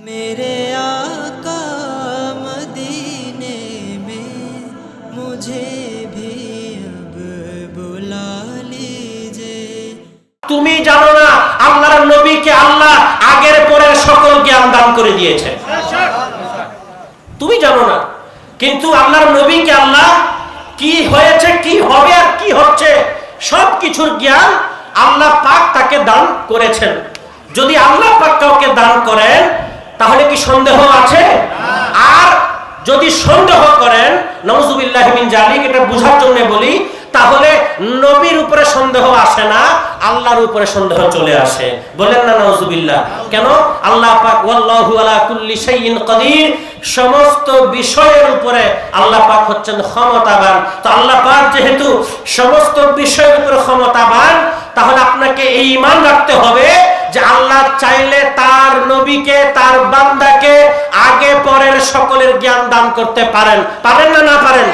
मेरे आका मदीने में मुझे भी अब बुला लीजिए তুমি জানো না আল্লাহর নবীকে আল্লাহ আগের পরের সকল জ্ঞান দান করে দিয়েছে তুমি জানো না কিন্তু আল্লাহর নবীকে আল্লাহ কি হয়েছে কি হবে আর কি হচ্ছে সব কিছুর জ্ঞান আল্লাহ পাক তাকে দান করেছেন যদি আল্লাহ পাক কাউকে দান করেন তাহলে কি সন্দেহ আছে? আর যদি সন্দেহ করেন নওজুবিল্লাহ মিন জালিক এটা বোঝার জন্য বলি তাহলে নবীর উপরে সন্দেহ আসে না আল্লাহর উপরে সন্দেহ চলে আসে। বলেন না নওজুবিল্লাহ কেন? আল্লাহ পাক ওয়াল্লাহু আলা কুল্লি শাইইন কাদির। সমস্ত বিষয়ের উপরে আল্লাহ পাক হচ্ছেন ক্ষমতাবান। তো আল্লাহ পাক যেহেতু সমস্ত বিষয়ের উপরে ক্ষমতাবান তাহলে আপনাকে এই ঈমান রাখতে হবে যে আল্লাহ চাইলে তার নবীকে, তার বান্দাকে আগে পরের সকলের জ্ঞান দান করতে পারেন। পারেন না না পারেন?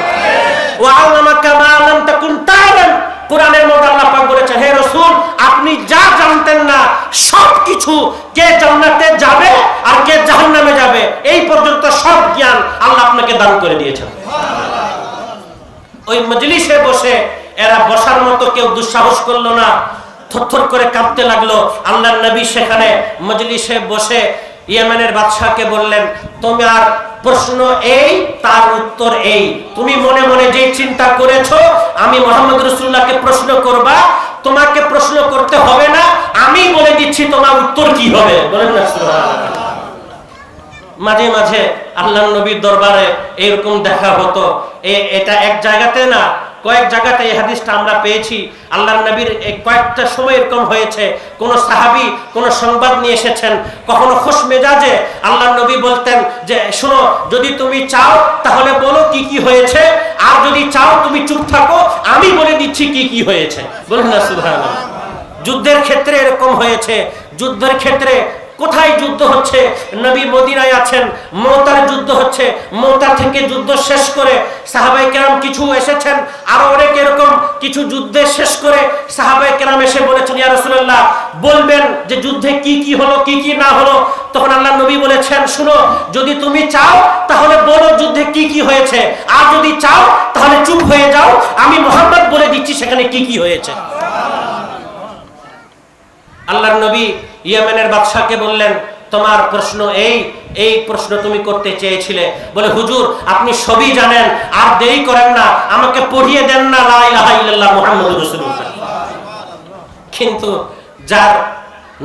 ও আল্লামাকা মা লাম তাকুন তাআলাম কোরআনের মধ্যে আল্লাহ পাক বলেছেন, হে রাসূল, আপনি যা জানতেন না সব কিছু কে জান্নাতে যাবে আর কে জাহান্নামে যাবে, এই পর্যন্ত সব জ্ঞান আল্লাহ আপনাকে দান করে দিয়েছেন। ওই মজলিসে বসে এরা বসার মতো কেউ দুঃসাহস করল না। থরথর করে কাঁপতে লাগল। আল্লাহ নবী সেখানে মজলিসে বসে ইয়েমেনের বাদশাহকে বললেন তুমি আর প্রশ্ন এই, তার উত্তর এই। তুমি মনে মনে যে চিন্তা করেছ, আমি মোহাম্মদ রসুল্লাহকে প্রশ্ন করবা, তোমাকে প্রশ্ন করতে হবে না, আমি বলে দিচ্ছি তোমার উত্তর কি হবে। বলেন মাঝে মাঝে আল্লাহ নবীর দরবারে এরকম দেখা হতো। এটা এক জায়গাতে না কয়েক জায়গাতে এই হাদিসটা আমরা পেয়েছি। আল্লাহর নবীর এই কয়েকটা সময় এরকম হয়েছে। কোন সাহাবি, কোন সংবাদ নিয়ে এসেছেন। কখনো খুশ মেজাজে আল্লাহর নবী বলতেন যে, শোনো, যদি তুমি চাও, তাহলে বলো কি কি হয়েছে। আর যদি চাও তুমি চুপ থাকো, আমি বলে দিচ্ছি কি কি হয়েছে। বলুন না, সুবহানাল্লাহ। যুদ্ধের ক্ষেত্রে এরকম হয়েছে। যুদ্ধের ক্ষেত্রে কোথায় যুদ্ধ হচ্ছে? নবী মদিনায় আছেন মৌতার যুদ্ধ হচ্ছে মৌতা থেকে যুদ্ধ শেষ করে সাহাবাই কেরাম কিছু এসেছেন, আরও অনেক এরকম কিছু যুদ্ধে শেষ করে সাহাবাই কেরাম এসে বলেছেন, ইয়া রাসূলুল্লাহ, বলবেন যে যুদ্ধে কি কি হলো, কি কি না হলো? তখন আল্লাহ নবী বলেছেন, শুনো, যদি তুমি চাও, তাহলে বলো যুদ্ধে কি কি হয়েছে। আর যদি চাও, তাহলে চুপ হয়ে যাও। আমি মোহাম্মদ বলে দিচ্ছি, সেখানে কি কি হয়েছে। আল্লাহর নবী ইয়েমেনের বাদশাকে বললেন, তোমার প্রশ্ন এই এই প্রশ্ন তুমি করতে চেয়েছিলে। বলে, হুজুর, আপনি সবই জানেন, আর দেরি করেন না, আমাকে পড়িয়ে দেন না কিন্তু যার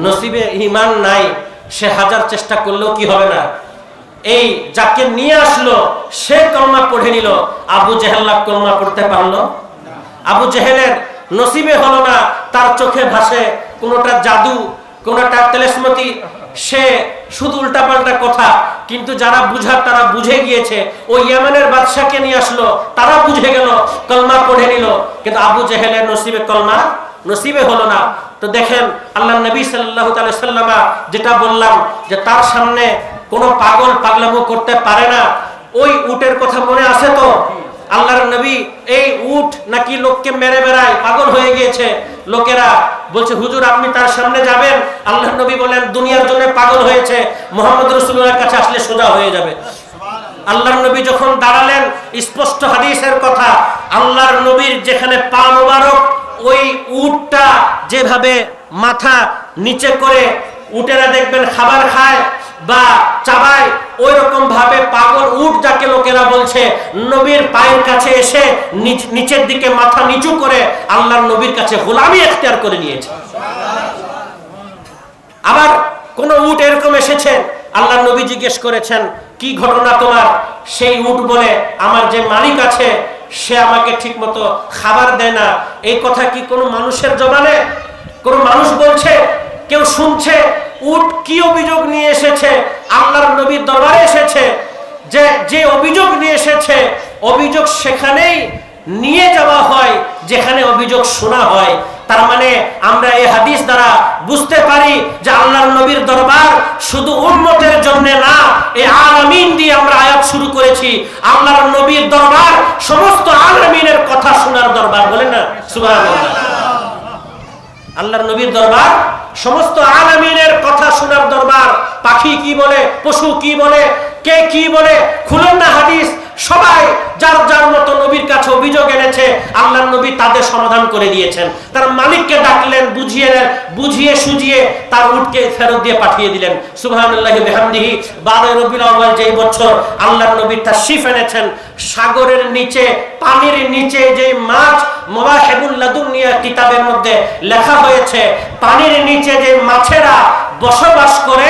নসিবে ইমান নাই, সে হাজার চেষ্টা করলেও কি হবে না? এই যাকে নিয়ে আসলো, সে কলমা পড়ে নিল, আবু জেহেল্লা কলমা পড়তে পারল? আবু জেহেলের নসিবে হলো না, তার চোখে ভাসে কোনোটা জাদু কোনোটা তেলেসমতি সে শুধু উল্টাপাল্টা কথা, কিন্তু যারা বুঝার তারা বুঝে গিয়েছে। ওই ইয়ামানের বাদশাকে নিয়ে আসলো, তারা বুঝে গেল, কলমা পড়ে নিল। কিন্তু আবু জেহেলের নসিবে কলমা, নসিবে হলো না। তো দেখেন আল্লাহ নবী সাল্লাহ সাল্লামা যেটা বললাম, যে তার সামনে কোনো পাগল পাগলামো করতে পারে না। ওই উটের কথা মনে আছে তো? আল্লাহর নবী এই উট নাকি লোককে মেরে বেড়ায়, পাগল হয়ে গিয়েছে। লোকেরা বলছে হুজুর আপনি তার সামনে যাবেন? আল্লাহর নবী বলেন দুনিয়ার জন্য পাগল হয়েছে। মোহাম্মদ রসুল্লাহর কাছে আসলে সোজা হয়ে যাবে। আল্লাহর নবী যখন দাঁড়ালেন স্পষ্ট হাদিসের কথা আল্লাহর নবীর যেখানে পা মোবারক ওই উটটা যেভাবে মাথা নিচে করে উটেরা দেখবেন খাবার খায় বা চাবায় ওই রকম ভাবে পাগল উট যাকে লোকেরা বলছে, নবীর পায়ের কাছে এসে নিচের দিকে মাথা নিচু করে আল্লাহর নবীর কাছে গোলামি এখতিয়ার করে নিয়েছে। আবার কোন উট এরকম এসেছে আল্লাহ নবী জিজ্ঞেস করেছেন, কি ঘটনা তোমার? সেই উট বলে, আমার যে মালিক আছে, সে আমাকে ঠিক মতো খাবার দেয় না। এই কথা কি কোনো মানুষের জবানে? কোনো মানুষ বলছে, কেউ শুনছে? উট কি অভিযোগ নিয়ে এসেছে? আল্লাহর নবীর দরবারে এসেছে। যে যে অভিযোগ নিয়ে এসেছে, অভিযোগ সেখানেই নিয়ে যাওয়া হয়, যেখানে অভিযোগ শোনা হয়। তার মানে আমরা এই হাদিস দ্বারা বুঝতে পারি যে আল্লাহর নবীর দরবার শুধু উন্মতের জন্য না, এই আলামিন দিয়ে আমরা আয়াত শুরু করেছি। আল্লাহর নবীর দরবার সমস্ত আলামিনের কথা শোনার দরবার বলে না? সুবহানাল্লাহ। আল্লাহর নবীর দরবার, সমস্ত আলামিনের কথা শোনার দরবার, পাখি কি বলে, পশু কি বলে, কে কি বলে, খুলেন না হাদিস সবাই যার যার মতো নবীর কাছে অভিযোগ এনেছে, আল্লাহর নবী তাদের সমাধান করে দিয়েছেন। তার মালিককে ডাকলেন, বুঝিয়ে বুঝিয়ে সুজিয়ে তার উটকে ফেরত দিয়ে পাঠিয়ে দিলেন। বিহামদিহি, বারোই রবিউল আউয়াল যেই বছর আল্লাহর নবী তাশরিফ এনেছেন, সাগরের নিচে, পানির নিচে যে মাছ মোবাহেবুল লাদুনিয়া কিতাবের মধ্যে লেখা হয়েছে, পানির নিচে যে মাছেরা বসবাস করে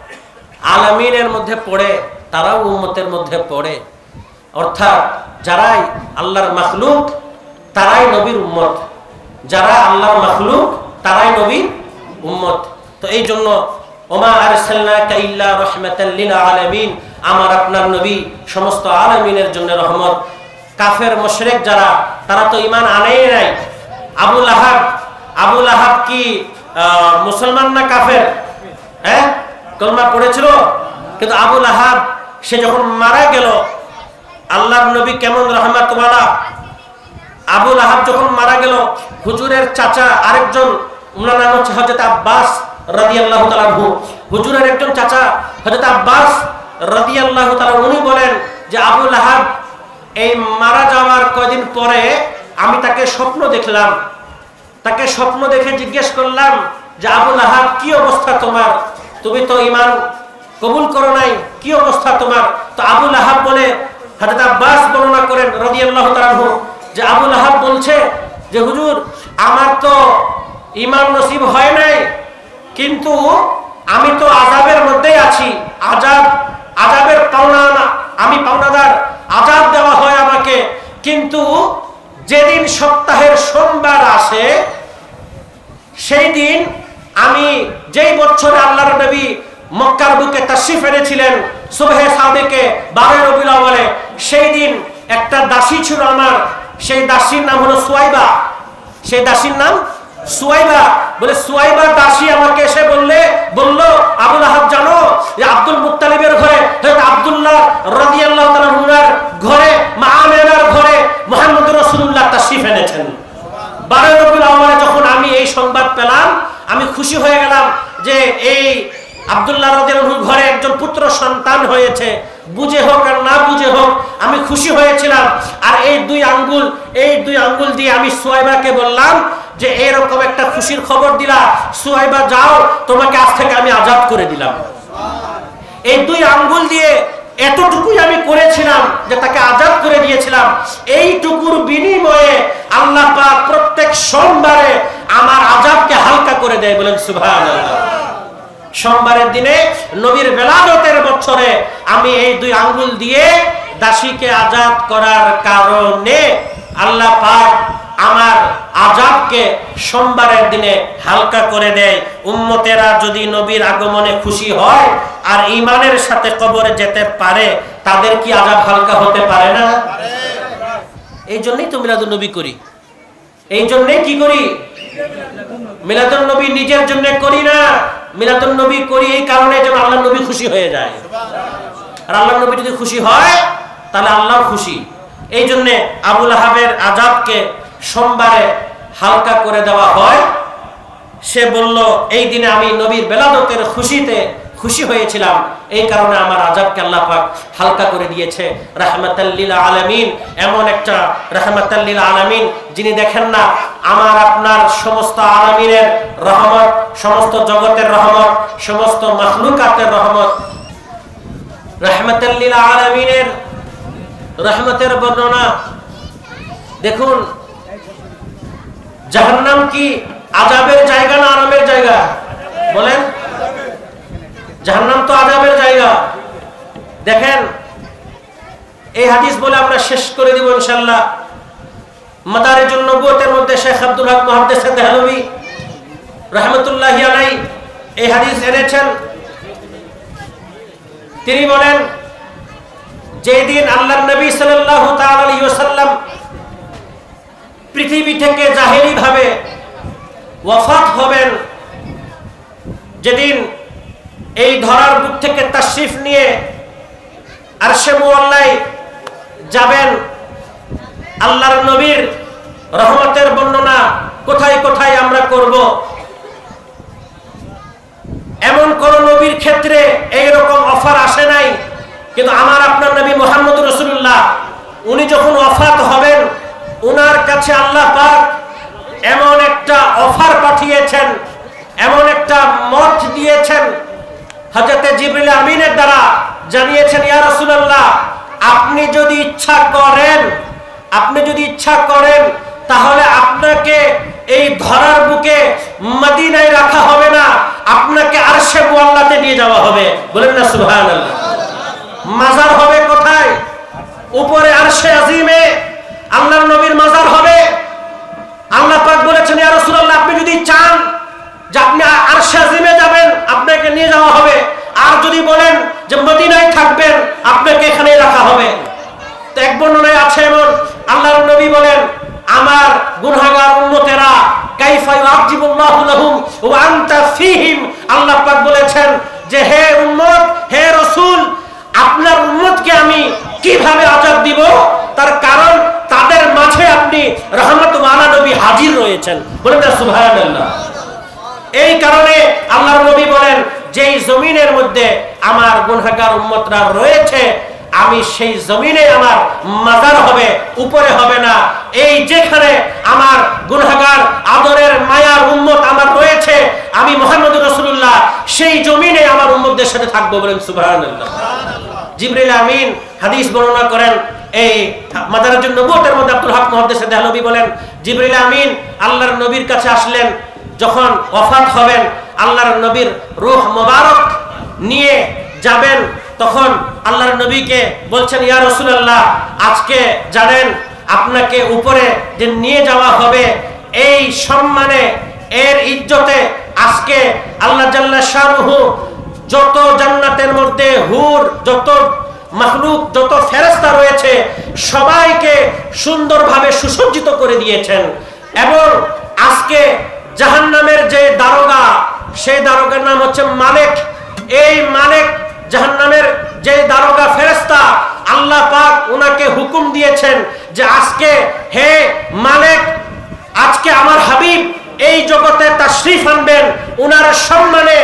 আলামিনের মধ্যে পড়ে, তারাও উম্মতের মধ্যে পড়ে। অর্থাৎ যারাই আল্লাহর মাখলুক, তারাই নবীর উম্মত। যারা আল্লাহর মাখলুক, তারাই নবীর উম্মত। তো এই জন্য, ওমা আরসালনাকা ইল্লা রাহমাতাল লিল আলামিন আমার আপনার নবী সমস্ত আলামিনের জন্য রহমত। কাফের, মুশরিক যারা, তারা তো ইমান আনেই নাই। আবুল আহাব আবুল আহাব কি মুসলমান না কাফের? হ্যাঁ? কলমা পড়েছিল? কিন্তু আবুল আহাব সে যখন মারা গেল, আল্লাহর নবী কেমন রহমাতওয়ালা। আবুল আহাব যখন মারা গেল, হুজুরের চাচা আরেকজন ওনার নাম হচ্ছে হজরত আব্বাস রাদি আল্লাহ তালাহু হুজুরের একজন চাচা হজরত আব্বাস রাদি আল্লাহ তালা উনি বলেন যে আবুল আহাব এই মারা যাওয়ার কয়দিন পরে আমি তাকে স্বপ্ন দেখলাম। তাকে স্বপ্ন দেখে জিজ্ঞেস করলাম যে আবুল আহাব কি অবস্থা তোমার? তুমি তো ইমান কবুল করো নাই। কি অবস্থা তোমার? তো আবুল আহাব বলে হাজরত আব্বাস বর্ণনা করেন রাদিয়াল্লাহু তাআলা যে আবুল আহাব বলছে যে, হুজুর, আমার তো ইমান নসিব হয় নাই, কিন্তু আমি তো আজাবের মধ্যেই আছি। আজাব আজাবের পাওনা আমি পাওনাদার। আজাব দেওয়া হয় আমাকে, কিন্তু যেদিন সপ্তাহের সোমবার আসে সেই দিন আমি যেই বছরে আল্লাহর নবী মক্কার বুকে তাশরিফ এনেছিলেন সুবহে সাদেকে বারো রবিউল আউয়ালে, সেই দিন একটা দাসী ছিল আমার, সেই দাসীর নাম হলো সুয়াইবা। সেই দাসীর নাম সুয়াইবা। বলে সুয়াইবা দাসী আমাকে এসে বললে, বলল, আবুল আহাব, জানো যে আব্দুল মুত্তালিবের ঘরে আব্দুল্লাহ রাদিয়াল্লাহু তাআলা হুনার ঘরে, মা ঘরে মুহাম্মদ রাসূলুল্লাহ তাশরিফ এনেছেন। বারো রবিউল আউয়ালে যখন আমি এই সংবাদ পেলাম আমি খুশি হয়ে গেলাম যে এই আব্দুল্লাহ রাদিয়াল্লাহুর ঘরে একজন পুত্র সন্তান হয়েছে। বুঝে হোক আর না বুঝে হোক, আমি খুশি হয়েছিলাম। আর এই দুই আঙ্গুল, এই দুই আঙ্গুল দিয়ে আমি সুয়াইবাকে বললাম যে এরকম একটা খুশির খবর দিলা, সুয়াইবা যাও, তোমাকে আজ থেকে আমি আজাদ করে দিলাম। এই দুই আঙ্গুল দিয়ে এতটুকুই আমি করেছিলাম যে তাকে আজাদ করে দিয়েছিলাম। এইটুকুর বিনিময়ে আল্লাহ পাক প্রত্যেক সোমবারে আমার আজাদকে হালকা করে দেয় বলেন সুবহানাল্লাহ। সোমবারের দিনে নবীর বেলাদতের বছরে আমি এই দুই আঙ্গুল দিয়ে দাসীকে আজাদ করার কারণে আল্লাহ পাক আমার আজাবকে সোমবারের দিনে হালকা করে দেয়। উম্মতেরা যদি নবীর আগমনে খুশি হয় আর ইমানের সাথে কবরে যেতে পারে তাদের কি আজাব হালকা হতে পারে না? এই জন্যই তো মিলাদুল নবী করি। এই জন্যই কি করি? মিলাদুল নবী নিজের জন্য করি না মিলাদুল নবী করি এই কারণে যেন আল্লাহ নবী খুশি হয়ে যায়। আর আল্লাহ নবী যদি খুশি হয়, তাহলে আল্লাহ খুশি। এই জন্যে আবুল আহাবের আজাবকে সোমবারে হালকা করে দেওয়া হয়। সে বলল, এই দিনে আমি নবীর বেলাদতের খুশিতে খুশি হয়েছিলাম। এই কারণে আমার আজাবকে আল্লাহ পাক হালকা করে দিয়েছে। রাহমাতাল্লিল আলামিন, এমন একটা রাহমাতাল্লিল আলামিন যিনি দেখেন না, আমার আপনার সমস্ত আলামিনের রহমত, সমস্ত জগতের রহমত, সমস্ত মাখলুকাতের রহমত। রাহমাতাল্লিল আলামিনের রহমতের বর্ণনা, দেখুন, জাহান্নাম কি আজাবের জায়গা না আরামের জায়গা? বলেন। জাহান্নাম তো আজাবের জায়গা। দেখেন, এই হাদিস বলে আমরা শেষ করে দিব ইনশাল্লাহ মাদারের জন্য নবুয়তের মধ্যে শেখ আব্দুল হক মুহাদ্দিস দেহলভি রহমতুল্লাহ আলাই এই হাদিস এনেছেন। তিনি বলেন যেদিন আল্লাহ নবী সাল্লাল্লাহু তাআলা আলাইহি পৃথিবী থেকে জাহেরি ভাবে ওয়াফাত হবেন, যেদিন এই ধরার বুক থেকে তাশরিফ নিয়ে আরশে মুআল্লায় যাবেন। আল্লাহর নবীর রহমতের বর্ণনা কোথায় কোথায় আমরা করব? এমন কোন নবীর ক্ষেত্রে এই রকম অফার আসে নাই? কিন্তু আমার আপনার নবী মোহাম্মদ রসুল্লাহ উনি যখন অফাত হবেন, উনার কাছে আল্লাহ পাক এমন একটা অফার পাঠিয়েছেন, এমন একটা মত দিয়েছেন হজরতে জিবরিল আমিনের দ্বারা জানিয়েছেন, ইয়া রাসূলুল্লাহ, আপনি যদি ইচ্ছা করেন, আপনি যদি ইচ্ছা করেন, তাহলে আপনাকে এই ধরার বুকে মদিনায় রাখা হবে না, আপনাকে আরশে মুআল্লাতে নিয়ে যাওয়া হবে। বলেন না, সুবহানাল্লাহ। মাজার হবে কোথায়? উপরে আরশে আজিমে। আল্লাহর নবীর মাজার হবে। আল্লাহ পাক বলেছেন, ইয়া রাসূলুল্লাহ, আপনি যদি চান যে আপনি আরশে আজিমে যাবেন, আপনাকে নিয়ে যাওয়া হবে। আর যদি বলেন যে মদিনায় থাকবেন, আপনাকে এখানেই রাখা হবে। তো এক বর্ণনায় আছে এমন, আল্লাহর নবী বলেন, আমার গুনাহগার উম্মতেরা, কাইফা ইউআজিবুল্লাহু লাহুম ওয়া আনতা আল্লাহ বলেছেন যে, হে উম্মত, হে রাসূল, আপনার উম্মতকে আমি কীভাবে আযাব দিব? তার কারণ, তাদের মাঝে আপনি রহমত ওয়ালা হাজির রয়েছেন। বলেন সুবহানাল্লাহ। এই কারণে আল্লাহর নবী বলেন, যেই জমিনের মধ্যে আমার গুনহাগার উম্মতরা রয়েছে, আমি সেই জমিনে আমার মাজার হবে, উপরে হবে না। এই যেখানে আমার গুনহাগার আদরের মায়ার উম্মত আমার রয়েছে, আমি মোহাম্মদ রসুল্লাহ, সেই জমিনে আমার উম্মতদের সাথে থাকব বলেন সুবহানাল্লাহ। জিবরিল আমিন হাদিস বর্ণনা করেন, এই মাদারাজুন নবুয়তের মধ্যে আব্দুল হক মুহাদ্দিস দেহলভী বলেন, জিবরিল আমিন আল্লাহর নবীর কাছে আসলেন যখন ওফাত হবেন, আল্লাহর নবীর রুহ মোবারক নিয়ে যাবেন, তখন আল্লাহর নবীকে বলছেন, ইয়া রাসূলুল্লাহ, আজকে জানেন, আপনাকে উপরে যে নিয়ে যাওয়া হবে। এই সম্মানে, এর ইজ্জতে আজকে আল্লাহ জাল্লা শাহরুহু যত জান্নাতের মধ্যে হুর, যত মাহলুক যত ফেরেস্তা রয়েছে, সবাইকে সুন্দরভাবে সুসজ্জিত করে দিয়েছেন। এবং আজকে জাহান্নামের যে দারোগা, সেই দারোগার নাম হচ্ছে মালিক। এই মালিক জাহান্নামের যে দারোগা ফেরেস্তা আল্লাহ পাক ওনাকে হুকুম দিয়েছেন যে আজকে হে মালিক, আজকে আমার হাবিব এই জগতে তাশরিফ আনবেন, উনার সম্মানে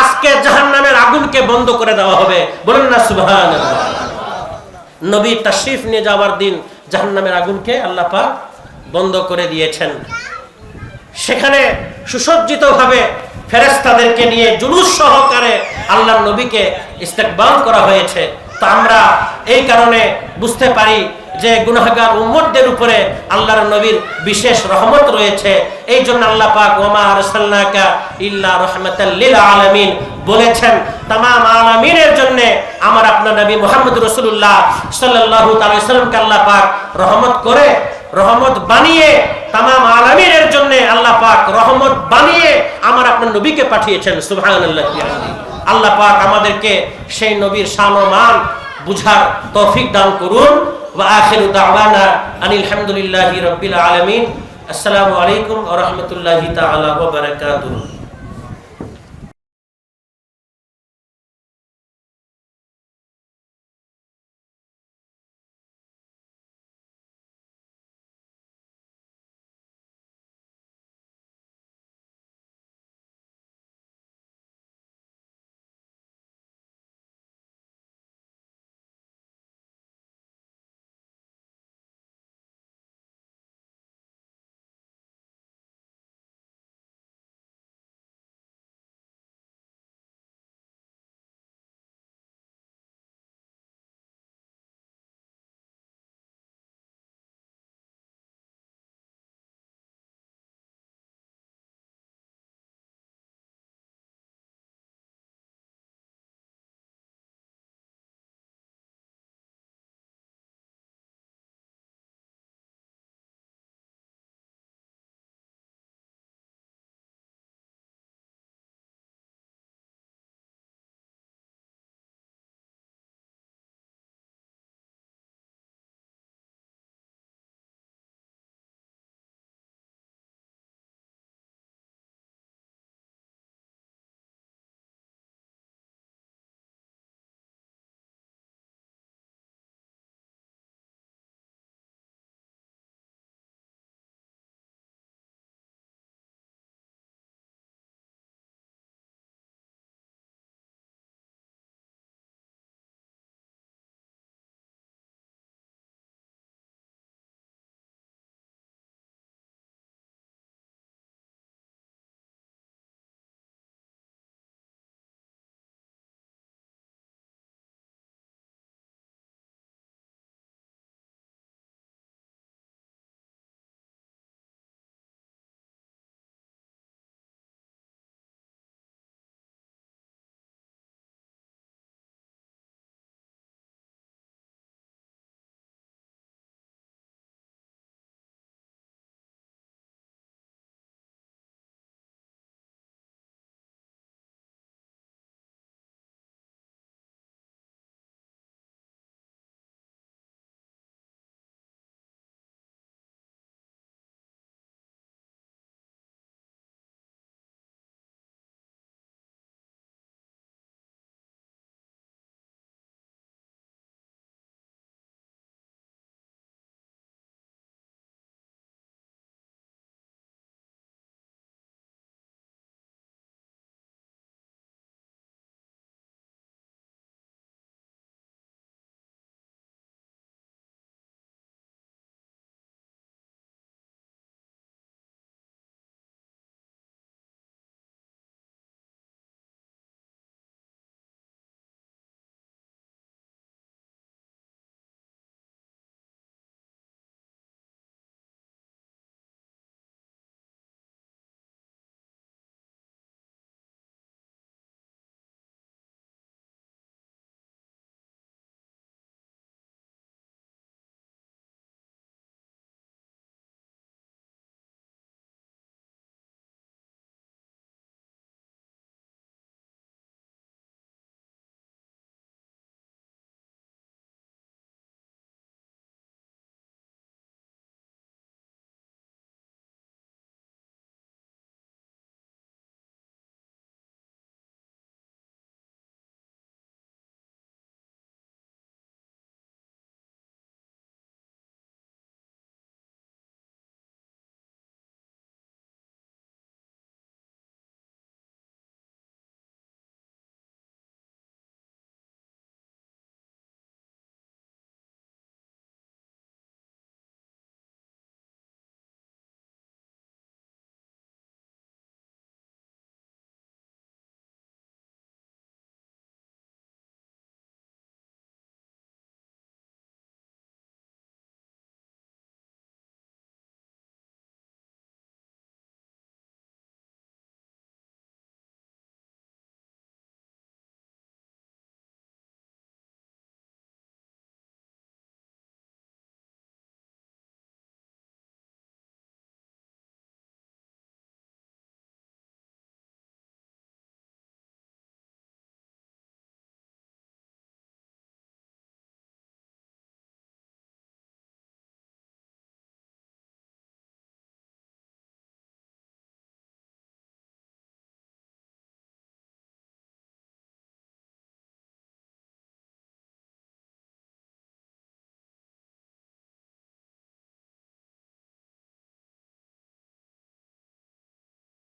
আজকে জাহান্নামের আগুনকে বন্ধ করে দেওয়া হবে। বলুন না, সুবহানাল্লাহ। নবী তাশরিফ নিয়ে যাওয়ার দিন জাহান্নামের আগুনকে আল্লাহ পাক বন্ধ করে দিয়েছেন। সেখানে সুসজ্জিতভাবে ফেরেস্তাদেরকে নিয়ে জুলুস সহকারে আল্লাহ নবীকে ইস্তেকবাল করা হয়েছে। তো আমরা এই কারণে বুঝতে পারি যে গুনাহগার উম্মতদের উপরে আল্লাহর নবীর বিশেষ রহমত রয়েছে। এই জন্য আল্লাহ পাক ওমা আরসালনাকা ইল্লা রাহমাতাল লিল আলামিন বলেছেন তাম আলামিনের জন্য আমার আপনার নবী মোহাম্মদ রাসূলুল্লাহ সাল্লাল্লাহু তাআলা সাল্লামকে আল্লাহ পাক রহমত করে রহমত বানিয়ে তাম আলামিনের জন্য আল্লাহ পাক রহমত বানিয়ে আমার আপনার নবীকে পাঠিয়েছেন সুবহানাল্লাহ আল্লাহ পাক আমাদেরকে সেই নবীর শান ও মান বুঝার তৌফিক দান করুন وآخر دعوانا أن الحمد لله رب العالمين السلام عليكم ورحمة الله تعالى وبركاته